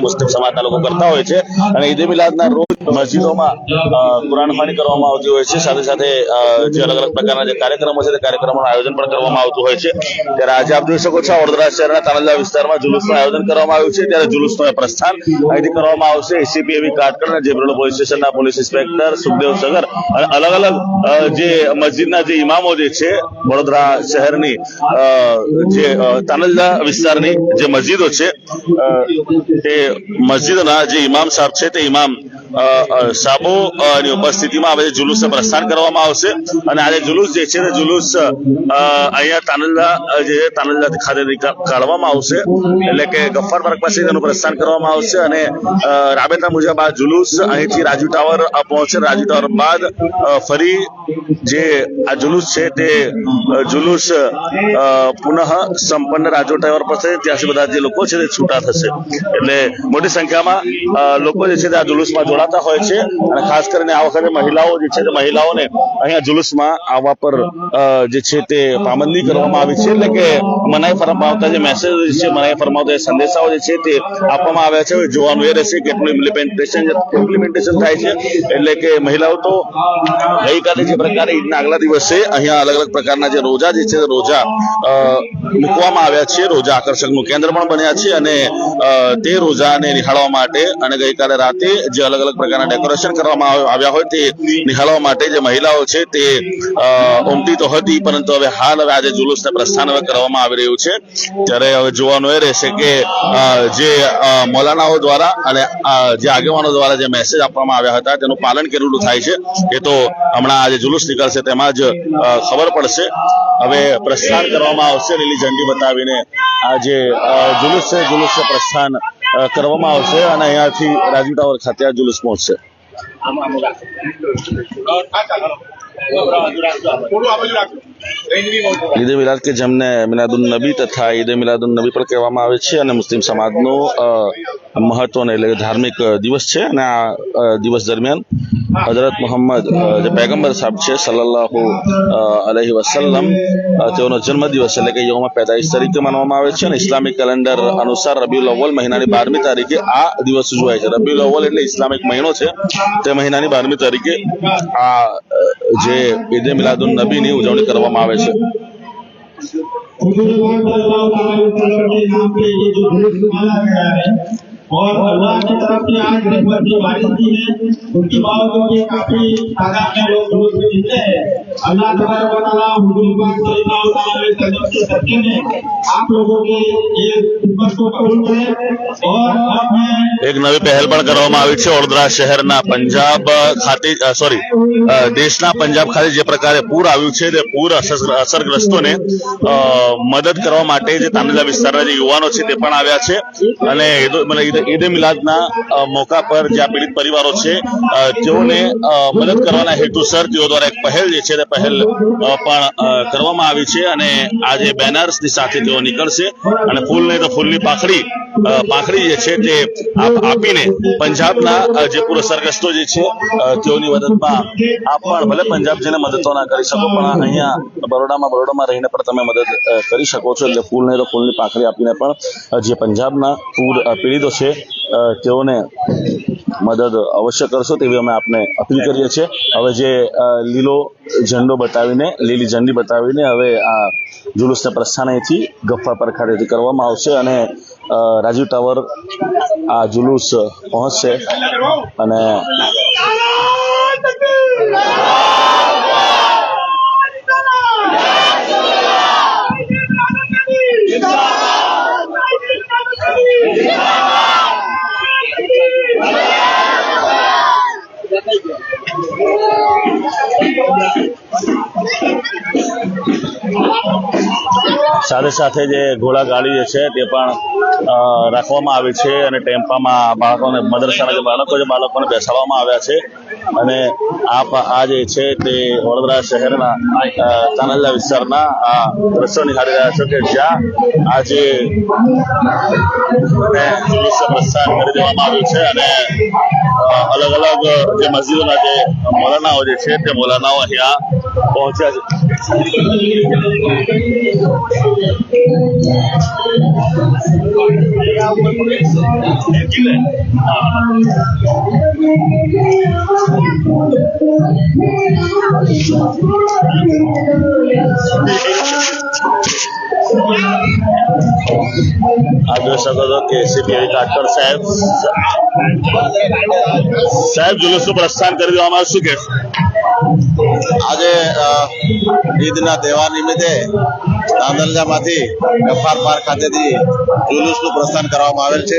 મુસ્લિમ સમાજના લોકો કરતા હોય છે. અને ઈદે મિલાદના રોજ મસ્જિદોમાં કુરાન ખાની કરવામાં આવતી હોય છે. સાથે સાથે જે અલગ અલગ પ્રકારના જે કાર્યક્રમો છે તે કાર્યક્રમોનું આયોજન પણ કરવામાં આવતું હોય છે. ત્યારે આજે આપ જોઈ શકો છો વડોદરા શહેરના તાનંદા વિસ્તારમાં જુલુસનું આયોજન કરવામાં આવ્યું છે. ત્યારે જુલુસનું પ્રસ્થાન અહીંથી કરવામાં આવશે. એસીપી એવી કાટકર અને જેબ્રોડ પોલીસ સ્ટેશનના પોલીસ ઇન્સ્પેક્ટર સુખદેવ સગર અને અલગ અલગ જે મસ્જિદના જે ઇમામો જે છે વડોદરા શહેરની જે અ, વિસ્તારની જે મસ્જિદો છે તે મસ્જિદના જે ઇમામ સાહેબ છે તે ઇમામ અ, ની ઉપસ્થિતિમાં આજે જુલુસ પ્રસ્થાન કરવામાં આવશે. અને આજે જુલુસ જે છે જુલુસ અહીંયા તાનંદા જે તાનંદા ખાતે કાઢવામાં આવશે. એટલે કે ગફ્ફર પાર્ક પાસે તેનું પ્રસ્થાન કરવામાં આવશે અને રાબેતા મુજબ આ જુલુસ અહીંથી રાજુ ટાવર પહોંચશે. રાજુ ટાવર બાદ ફરી જે આ જુલુસ છે તે જુલુસ પુનઃ સંપન્ન રાજુ ટાવર થશે ત્યાંથી બધા જે લોકો છે તે છૂટા થશે. એટલે મોટી સંખ્યામાં લોકો જે છે તે આ જુલુસમાં જોડાતા હોય છે અને ખાસ કરીને આ વખતે મહિલાઓ જે છે તે મહિલાઓને અહીંયા જુલુસમાં આવવા પર જે છે તે પાબંદી કરવામાં આવી છે એટલે કે મનાઈ ફરમાવતા જે મેસેજ છે, મનાઈ ફરમાવતા સંદેશાઓ જે છે તે આપવામાં આવ્યા છે. જોવાનું એ રહેશે કેટલું ઇમ્પ્લિમેન્ટેશન ઇમ્પ્લિમેન્ટેશન થાય છે એટલે કે મહિલાઓ તો ગઈકાલે જે પ્રકારે ઈદના આગલા દિવસે અહીંયા અલગ અલગ પ્રકારના જે રોજા જે છે રોજા મૂકવામાં આવ્યા છે. રોજા આકર્ષકનું કેન્દ્ર પણ બન્યા છે અને તે રોજાને નિહાળવા માટે અને ગઈકાલે રાતે જે અલગ અલગ પ્રકારના ડેકોરેશન કરવામાં આવ્યા હોય તે નિહાળવા માટે જે મહિલાઓ છે તે ઉમટી તો હતી પરંતુ હવે હાલ હવે આજે જુલુસને પ્રસ્થાન હવે કરવામાં આવી રહ્યું છે. ત્યારે હવે જોવાનું એ રહેશે કે જે મૌલાનાઓ દ્વારા અને જે આગેવાનો દ્વારા જે મેસેજ આપવામાં આવ્યા હતા તેનું પાલન કેટલું થાય છે એ તો હમણાં આજે જુલુસ નીકળશે તેમાં જ ખબર પડશે. હવે પ્રસ્થાન કરવામાં આવશે લીલી ઝંડી બતાવીને આ જે અ, જુલુસ છે જુલુસ પ્રસ્થાન કરવામાં આવશે અને અહીંયાથી રાજુ ટાવર ખાતે આ જુલુસ પહોંચશે. ઈદ મિલાદ કે જેમને મિલાદુન નબી તથા ઈદ મિલાદુન નબી પણ કહેવામાં આવે છે અને મુસ્લિમ સમાજનો મહત્વનો એટલે ધાર્મિક દિવસ છે અને આ દિવસ દરમિયાન હજરત મોહમ્મદ જે પેગમ્બર સાહેબ છે સલ્લલ્લાહુ અ, અલૈહિ વસલ્લમ તેઓનો જન્મદિવસ એટલે કે યૌમ પેદાઈશ તરીકે માનવામાં આવે છે અને ઇસ્લામિક કેલેન્ડર અનુસાર રબીઉલ અવ્વલ મહિનાની બારમી તારીખે આ દિવસ ઉજવાય છે. રબીઉલ અવ્વલ એટલે ઇસ્લામિક મહિનો છે. તે મહિનાની બારમી તારીખે આ જે ઈદ એ મિલાદુન નબીની ઉજવણી કરવામાં આવે છે के नाम पे ये जो जुलूस निकाला गया है और अल्लाह की तरफ से आज रहमत की बारिश की है उसके बावजूद ये काफी तादाद में लोग जुलूस में निकले हैं अल्लाह तबारक व तआला हुजूर पाक सल्लल्लाहु अलैहि वसल्लम के सदके में आप लोगों की ये खिदमत को कबूल करें और अब मैं એક નવી પહેલ પણ કરવામાં આવી છે. વડોદરા શહેરના પંજાબ ખાતે સોરી દેશના પંજાબ ખાતે જે પ્રકારે પૂર આવ્યું છે તે પૂર અસરગ્રસ્તોને મદદ કરવા માટે જે તાંડલા વિસ્તારના જે યુવાનો છે તે પણ આવ્યા છે. અને ઈદ મિલાદના મોકા પર જે આ પીડિત પરિવારો છે તેઓને મદદ કરવાના હેતુસર તેઓ દ્વારા એક પહેલ જે છે તે પહેલ પણ કરવામાં આવી છે. અને આજે બેનર્સની સાથે તેઓ નીકળશે. અને ફૂલ નહીં તો ફૂલની પાખડી પાખડી જે છે તે આપીને પંજાબના જે પુરસ્કારગ્રસ્તો જે છે તેઓની મદદમાં આપ પણ ભલે પંજાબ જઈને મદદ તો ના કરી શકો, પણ અહીંયા બરોડામાં બરોડામાં રહીને પણ તમે મદદ કરી શકો છો. એટલે ફૂલ નહીં તો ફૂલની પાંખડી આપીને પણ જે પંજાબના પૂર પીડિતો છે તેઓને મદદ અવશ્ય કરશો તેવી અમે આપને અપીલ કરીએ છીએ. હવે જે લીલો ઝંડો બતાવીને, લીલી ઝંડી બતાવીને હવે આ જુલુસને પ્રસ્થાન અહીંથી ગફ્ફા પરખાડેથી કરવામાં આવશે અને રાજીવ ટાવર આ જુલુસ પહોંચશે અને સાથે સાથે જે ઘોડા ગાડી છે તે પણ રાખવામાં આવી છે અને ટેમ્પામાં બાળકોને મદરસાના જે બાળકો જે બાળકોને બેસાડવામાં આવ્યા છે. અને આપ આ જે છે તે વડોદરા શહેરના અ, વિસ્તારના આ દ્રશ્યો નિહાળી રહ્યા છો કે જ્યાં આજે પ્રસ્થાન કરી દેવામાં આવ્યું છે અને અલગ અલગ જે મસ્જિદોના જે મોલાનાઓ જે છે તે મોલાનાઓ અહીંયા પહોંચ્યા છે. આપ જોઈ શકો છો કે એસીપી કાટકર સાહેબ સાહેબ જુલુસનું પ્રસ્થાન કરી દેવામાં શું કે આજે ઈદના તહેવાર નિમિત્તે ધાંધલજામાંથી ગફાર પાર્ક ખાતેથી જુલુસનું પ્રસ્થાન કરવામાં આવેલ છે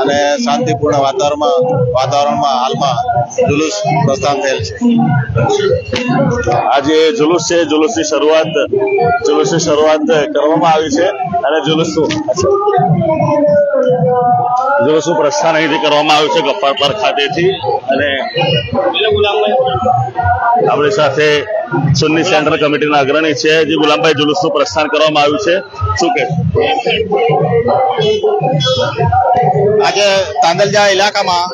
અને શાંતિપૂર્ણ વાતાવરણમાં વાતાવરણમાં હાલમાં જુલુસ પ્રસ્થાન થયેલ છે. આજે જુલુસ છે, જુલુસની શરૂઆત જુલુસની શરૂઆત કરવામાં આવી છે અને જુલુસનું પ્રસ્થાન અહીંથી કરવામાં આવ્યું છે પાર્ક ખાતેથી અને આપણી સાથે સુન્ની સેન્ટ્રલ કમિટીના અગ્રણી છે જે ગુલામભાઈ જુલુસનું પ્રસ્થાન કરવામાં આવ્યું છે. શું કે આજે તાંદલજા ઇલાકામાં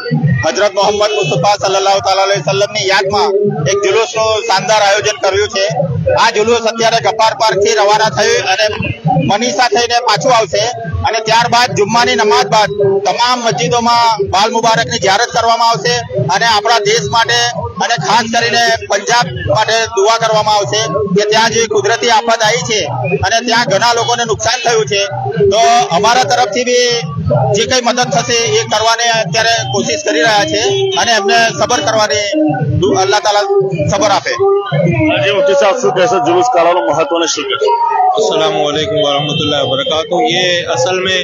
હજરત મોહમ્મદ મુસ્તફા સલ્લાહ તાલા અલૈહિ યાદમાં એક જુલુસનું શાનદાર આયોજન કર્યું છે. આ જુલુસ અત્યારે ગફાર પાર્કથી રવાના થયું અને મનીષા થઈને પાછું આવશે અને ત્યારબાદ જુમ્માની નમાઝ બાદ તમામ મસ્જિદોમાં બાલ મુબારકની જ્યારત કરવામાં આવશે અને આપણા દેશ માટે અને ખાસ કરીને પંજાબ માટે દુઆ કરવામાં આવશે કે ત્યાં જે કુદરતી આફત આવી છે અને ત્યાં ઘણા લોકોને નુકસાન થયું છે. તો અમારા તરફથી બી જે કઈ મદદ થશે એ કરવાની અત્યારે કોશિશ કરી રહ્યા છે અને એમને સબર કરવાની દુ- અલ્લાહ તાલા સબર આપે આજે મુફ્તી સાહેબ શું કહેશો જુલુસ કાઢવાનું મહત્વ ને શું કહેશો अस्सलाम वालेकुम वरहमतुल्लाहि वबरकातुहू ये असल में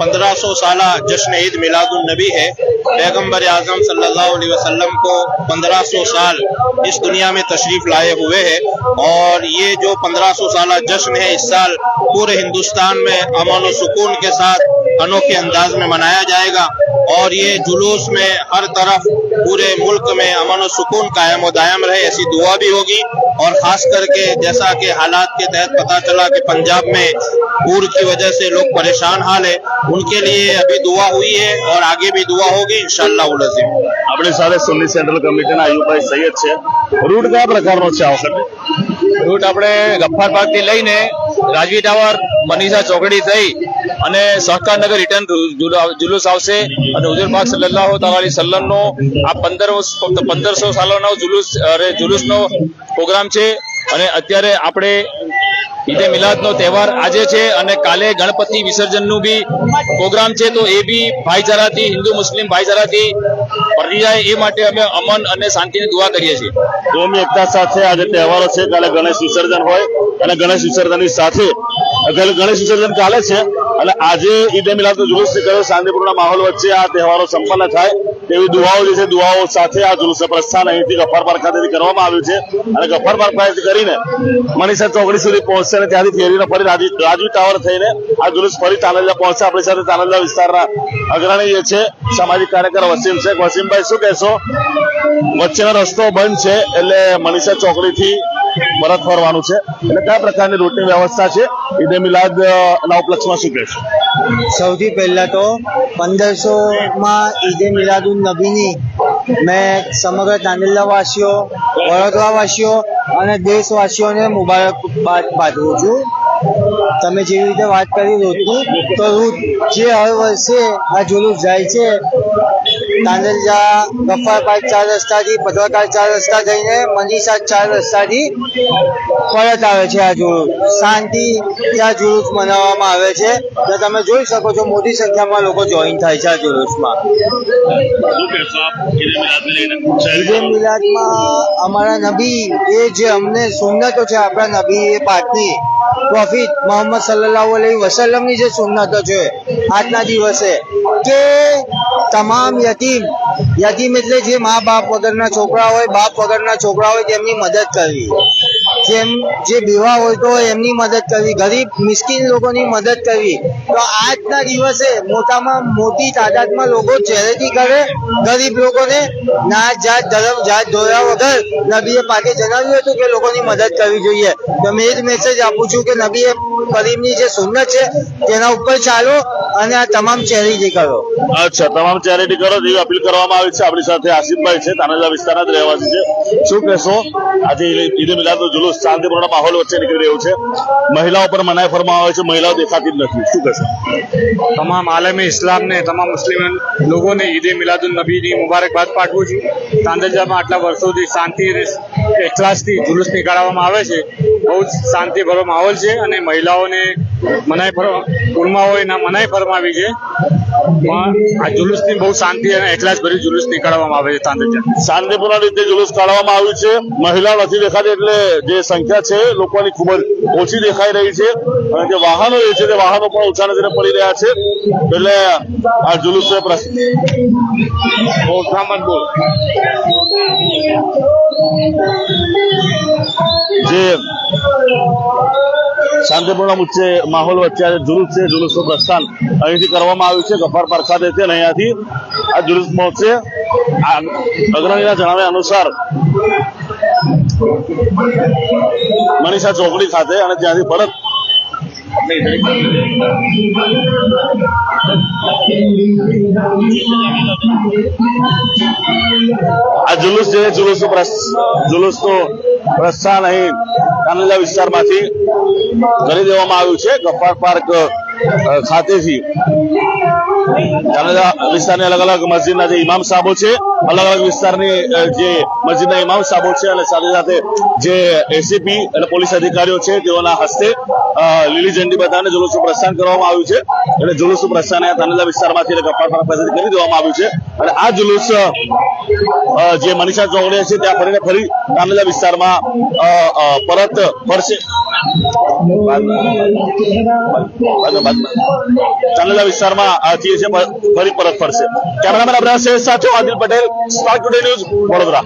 1500 साल जश्न ईद मिलादुन नबी है पैगंबर आजम सल्लल्लाहु अलैहि वसल्लम को 1500 साल इस दुनिया में तशरीफ लाए हुए हैं और ये जो 1500 साल जश्न है इस साल पूरे हिंदुस्तान में अमन और सुकून के साथ अनोखे अंदाज में मनाया जाएगा और ये जुलूस में हर तरफ पूरे मुल्क में अमन और सुकून कायम और दायम रहे ऐसी दुआ भी होगी और खास करके जैसा कि हालात के तहत पता चला कि पंजाब में पूर की वजह से लोग परेशान हाल है उनके लिए अभी दुआ हुई है और आगे भी दुआ होगी इंशाल्लाह उल अज़ीम આપણી સાથે સુન્ની સેન્ટ્રલ કમિટીના આયુભાઈ સૈયદ છે રૂટ કયા પ્રકારનો છે આ વખતે રૂટ આપણે ગફ્ફાર પાર્ક થી લઈને રાજવી ટાવર મનીષા ચોકડી થઈ અને સહકારનગર રિટર્ન જુલુસ આવશે અને હુજુર પાક સલ્લાહ તાલી સલ્લમનો આ પંદર પંદરસો સાલોનો જુલુસ જુલુસનો પ્રોગ્રામ છે અને અત્યારે આપણે ઈદે મિલાદનો તહેવાર આજે છે અને કાલે ગણપતિ વિસર્જનનું બી પ્રોગ્રામ છે તો એ બી ભાઈચારાથી, હિન્દુ મુસ્લિમ ભાઈચારાથી પડી જાય એ માટે અમે અમન અને શાંતિની દુઆ કરીએ છીએ. કોમી એકતા સાથે આજે તહેવારો છે, કાલે ગણેશ વિસર્જન હોય અને ગણેશ વિસર્જનની સાથે, ગણેશ વિસર્જન કાલે છે અને આજે ઈદે મિલાદનો જુલુસ નીકળ્યો શાંતિપૂર્ણ માહોલ વચ્ચે આ તહેવારો સંપન્ન થાય તેવી દુઆઓ જે છે, દુઆઓ સાથે આ જુલુસ પ્રસ્થાન અહીંથી ગફ્ફાર પાર્ક ખાતેથી કરવામાં આવ્યું છે. અને ગફ્ફાર પાર્ક કરીને મનીષા ચોકડી સુધી પહોંચશે અને ત્યાંથી ફેરીને ફરી રાજવી ટાવર થઈને આ જુલુસ ફરી તાનંદા પહોંચશે. આપણી સાથે તાનંદા વિસ્તારના અગ્રણી છે, સામાજિક કાર્યકર વસીમ શેખ. વસીમભાઈ, શું કહેશો? વચ્ચેનો રસ્તો બંધ છે એટલે મનીષા ચોકડીથી પરત ફરવાનું છે. એટલે કયા પ્રકારની રૂટની વ્યવસ્થા છે? ઈદે મિલાદ ના ઉપલક્ષમાં શું કહેશો? સૌથી પહેલા તો પંદરસો માં ઈદે મિલાદુન નબીની મેં સમગ્ર તાંડેલા વાસીઓ વડોદરા વાસીઓ અને દેશવાસીઓને મુબારકબાદ પાઠવું છું. તમે જેવી રીતે વાત કરી રૂટની તો રોજ જે હર વર્ષે આ જુલુસ જાય છે તાંડલજા ગફ્ફાર ચાર રસ્તાથી પદવાકાર ચાર રસ્તા થઈને મનીષા ચાર રસ્તાથી પરત આવે છે આ જુલુસ. શાંતિ ત્યાં જુલુસ મનાવવામાં આવે છે. તો તમે જોઈ શકો છો, મોટી સંખ્યામાં લોકો જોઈન થાય છે આ જુલુસમાં. ઈદે મિલાદમાં અમારા નબી, એ જે અમને સુન્નતો છે, આપણા નબી એ પાકની પ્રોફિટ મોહમ્મદ સલ્લાહ અલૈહિ વસલ્લમની જે સુન્નતો છે, આજના દિવસે. કે તમામ યતીમ. યતીમ એટલે જે મા બાપ વગરના છોકરા હોય, બાપ વગરના છોકરા હોય, તેમની મદદ કરવી. જેમ જે બેવા હોય તો એમની મદદ કરવી, ગરીબ, મિસ્કીન લોકોની મદદ કરવી. તો આજના દિવસે મોટામાં મોટી તાદાદમાં લોકો ચેરિટી કરે, ગરીબ લોકોને ના જાત, ધર્મ જાત ધોયા વગર નબીએ પાકે જણાવ્યું હતું કે લોકોની મદદ કરવી જોઈએ. તો મેં જ મેસેજ આપું છું કે નબીએ કરીમની જે સુન્નત છે, તેના ઉપર ચાલો અને આ તમામ ચેરિટી કરો. અચ્છા, તમામ ચેરિટી કરો જેવી અપીલ કરવામાં આવી છે. આપણી સાથે આસિફભાઈ છે તાનાજા વિસ્તારના જ રહેવાસી છે. શું કહેશો? આજે ઈદ મિલાદ જુલુસ શાંતિપૂર્ણ માહોલ વચ્ચે નીકળી રહ્યું છે. મહિલાઓ પર મનાઈ ફરમાવે આવે છે, મહિલાઓ દેખાતી જ નથી. શું કહેશો? તમામ આલમે ઇસ્લામને, તમામ મુસ્લિમ લોકોને ઈદે મિલાદુલ નબીની મુબારકબાદ પાઠવું છું. તાંદલજામાં આટલા વર્ષોથી શાંતિ અને એકલાસથી જુલુસ નીકાળવામાં આવે છે. બહુ જ શાંતિભરો માહોલ છે અને મહિલાઓને મનાઈ ફર એના મનાઈ ફરમાવી છે. પણ આ જુલુસની બહુ શાંતિ અને એટલા જ ભરી જુલુસ નીકાળવામાં આવે છે તાંદલજા શાંતિપૂર્ણ રીતે જુલુસ કાઢવામાં આવ્યું છે. મહિલાઓ નથી દેખાતી એટલે જે સંખ્યા છે લોકોની ખૂબ જ ઓછી દેખાઈ રહી છે. અને જે વાહનો જે છે તે વાહનો પણ ઓછા નજરે પડી રહ્યા છે. એટલે આ જુલુસ જે શાંતિપૂર્ણ વચ્ચે માહોલ વચ્ચે જુલુસ છે. જુલુસનું પ્રસ્થાન અહીંથી કરવામાં આવ્યું છે. ગફાર પાર્ક ખાતેથી અને અહીંયાથી આ જુલુસ પહોંચશે આ અગ્રણીના જણાવ્યા અનુસાર મનીષા ચોકડી ખાતે અને ત્યાંથી પરત આ જુલુસ જે જુલુસ પ્રસ- જુલુસનું પ્રસ્થાન અહીં કાનલા વિસ્તારમાંથી કરી દેવામાં આવ્યું છે. ગફાર પાર્ક ખાતેથી. કાનોજા વિસ્તારની અલગ અલગ મસ્જિદના જે ઇમામ સાહેબો છે. અલગ અલગ વિસ્તારની જે મસ્જિદના ઇમામ સાહેબો છે અને સાથે સાથે જે એસીપી અને પોલીસ અધિકારીઓ છે, તેઓના હસ્તે લીલી ઝંડી બતાવીને જુલુસનું પ્રસ્થાન કરવામાં આવ્યું છે. એટલે જુલુસનું પ્રસ્થાન તાનેલા વિસ્તારમાંથી એટલે પાર્ક પાસેથી કરી દેવામાં આવ્યું છે. અને આ જુલુસ જે મનીષા ચોકડી છે, ત્યાં ફરીને ફરી તાનેલા વિસ્તારમાં પરત ફરશે. તાનેલા વિસ્તારમાં જે છે, ફરી પરત ફરશે. કેમેરામેન અબ્રાહ શેખ સાથે Adil Patel. Park today news বড়দরা